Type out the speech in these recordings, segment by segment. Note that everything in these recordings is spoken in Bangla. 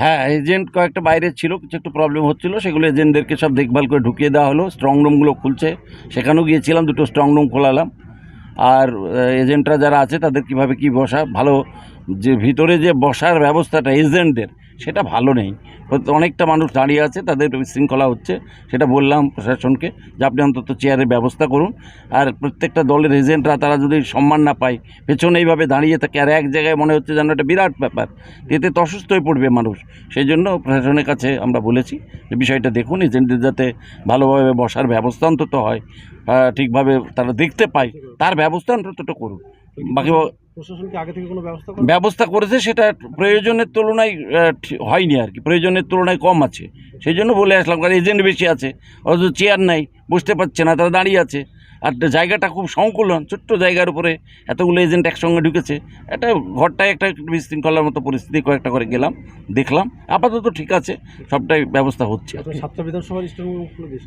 হ্যাঁ এজেন্ট কয়েকটা বাইরে ছিল, কিছু একটু প্রবলেম হচ্ছিল, সেগুলো এজেন্টদেরকে সব দেখভাল করে ঢুকিয়ে দেওয়া হলো। স্ট্রং রুমগুলো খুলছে। সেখানেও গিয়েছিলাম, দুটো স্ট্রং রুম খোলালাম। আর এজেন্টরা যারা আছে, তাদের কীভাবে কি বসা? ভালো, যে ভিতরে যে বসার ব্যবস্থাটা এজেন্টদের সেটা ভালো নেই। অনেকটা মানুষ দাঁড়িয়ে আছে, তাদের বিশৃঙ্খলা হচ্ছে, সেটা বললাম প্রশাসনকে যে আপনি অন্তত চেয়ারের ব্যবস্থা করুন। আর প্রত্যেকটা দলের এজেন্টরা, তারা যদি সম্মান না পায়, পেছনে এইভাবে দাঁড়িয়ে থাকে, আর এক জায়গায় মনে হচ্ছে যেন একটা বিরাট ব্যাপার, এতে তো অসুস্থ হয়ে পড়বে মানুষ। সেই জন্য প্রশাসনের কাছে আমরা বলেছি যে বিষয়টা দেখুন, এজেন্টদের যাতে ভালোভাবে বসার ব্যবস্থা অন্তত হয় ঠিকভাবে তারা দেখতে পায়, তার ব্যবস্থা অন্তত করুন। বাকি ব্যবস্থা করেছে, সেটা প্রয়োজনের তুলনায় হয়নি আর কি। প্রয়োজনের তুলনায় কম আছে। সেই জন্য বলে আসলাম, কারণ এজেন্ট বেশি আছে, অথচ চেয়ার নাই বুঝতে পারছে না, তারা দাঁড়িয়ে আছে। আর জায়গাটা খুব সংকুলন ছোট্ট জায়গার উপরে এতগুলো এজেন্ট একসঙ্গে ঢুকেছে। একটা ঘরটায় একটা বিশৃঙ্খলার মতো পরিস্থিতি কয়েকটা করে গেলাম দেখলাম আপাতত ঠিক আছে সবটাই ব্যবস্থা হচ্ছে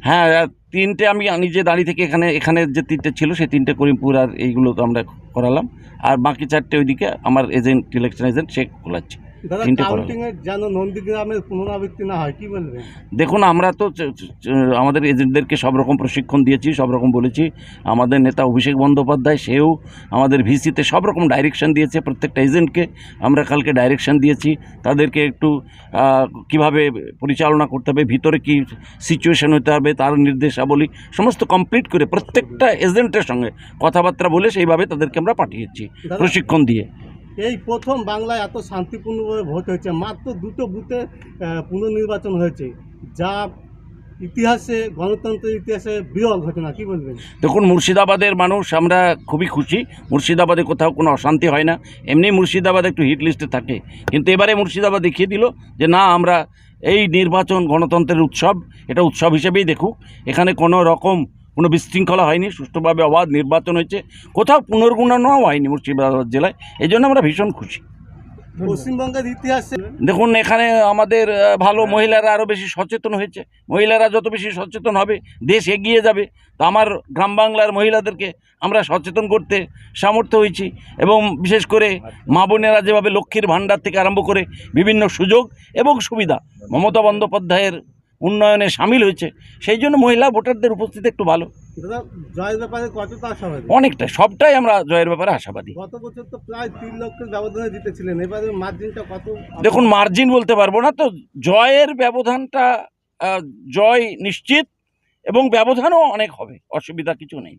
হ্যাঁ তিনটে আমি নিজে দাঁড়িয়ে থেকে এখানে এখানে যে তিনটে ছিল সেই তিনটে করিমপুর আর এইগুলো তো আমরা করালাম। আর বাকি চারটে ওইদিকে আমার এজেন্ট ইলেকশন এজেন্ট সে খোলাচ্ছে। তিনটে করা যেন নন্দীগ্রামের পুনরাবৃত্তি না হয় কি বলবেন দেখুন আমরা তো আমাদের এজেন্টদেরকে সব রকম প্রশিক্ষণ দিয়েছি সব রকম বলেছি। আমাদের নেতা অভিষেক বন্দ্যোপাধ্যায় সেও আমাদের ভিসিতে সব রকম ডাইরেকশন দিয়েছে প্রত্যেকটা এজেন্টকে আমরা কালকে ডাইরেকশন দিয়েছি। তাদেরকে একটু কীভাবে পরিচালনা করতে হবে ভিতরে কি সিচুয়েশন হতে হবে তার নির্দেশাবলী সমস্ত কমপ্লিট করে প্রত্যেকটা এজেন্টের সঙ্গে কথাবার্তা বলে সেইভাবে তাদেরকে আমরা পাঠিয়েছি প্রশিক্ষণ দিয়ে। এই প্রথম বাংলায় এত শান্তিপূর্ণভাবে ভোট হয়েছে, মাত্র দুটো বুথে পুনর্নির্বাচন হয়েছে, যা ইতিহাসে, গণতন্ত্রের ইতিহাসে বিরল ঘটনা, কি বলবেন? দেখুন, মুর্শিদাবাদের মানুষ, আমরা খুবই খুশি, মুর্শিদাবাদে কোথাও কোনো অশান্তি হয় না, এমনি মুর্শিদাবাদ একটু হিট লিস্টে থাকে, কিন্তু এবারে মুর্শিদাবাদ দেখিয়ে দিল যে, না, আমরা এই নির্বাচন গণতন্ত্রের উৎসব, এটা উৎসব হিসেবেই দেখুক, এখানে কোনো রকম কোনো বিশৃঙ্খলা হয়নি সুষ্ঠুভাবে অবাধ নির্বাচন হয়েছে কোথাও পুনর্গণনাও হয়নি মুর্শিদাবাদ জেলায় এই জন্য আমরা ভীষণ খুশি। পশ্চিমবঙ্গের ইতিহাসে দেখুন এখানে আমাদের ভালো মহিলারা আরও বেশি সচেতন হয়েছে। মহিলারা যত বেশি সচেতন হবে দেশ এগিয়ে যাবে। তো আমার গ্রাম বাংলার মহিলাদেরকে আমরা সচেতন করতে সামর্থ্য হয়েছি এবং বিশেষ করে মা বোনেরা যেভাবে লক্ষ্মীর ভাণ্ডার থেকে আরম্ভ করে বিভিন্ন সুযোগ এবং সুবিধা মমতা বন্দ্যোপাধ্যায়ের উন্নয়নে সামিল হয়েছে সেই জন্য মহিলা ভোটারদের উপস্থিতি একটু ভালো। জয়ের ব্যাপারে কতটা আশাবাদী? অনেকটা সবটাই আমরা জয়ের ব্যাপারে আশাবাদী। গত বছর তো প্রায় তিন লক্ষের ব্যবধানে জিতেছিলেন এবারে মার্জিনটা কত? দেখুন মার্জিন বলতে পারব না তো জয়ের ব্যবধানটা জয় নিশ্চিত এবং ব্যবধানও অনেক হবে অসুবিধা কিছু নেই।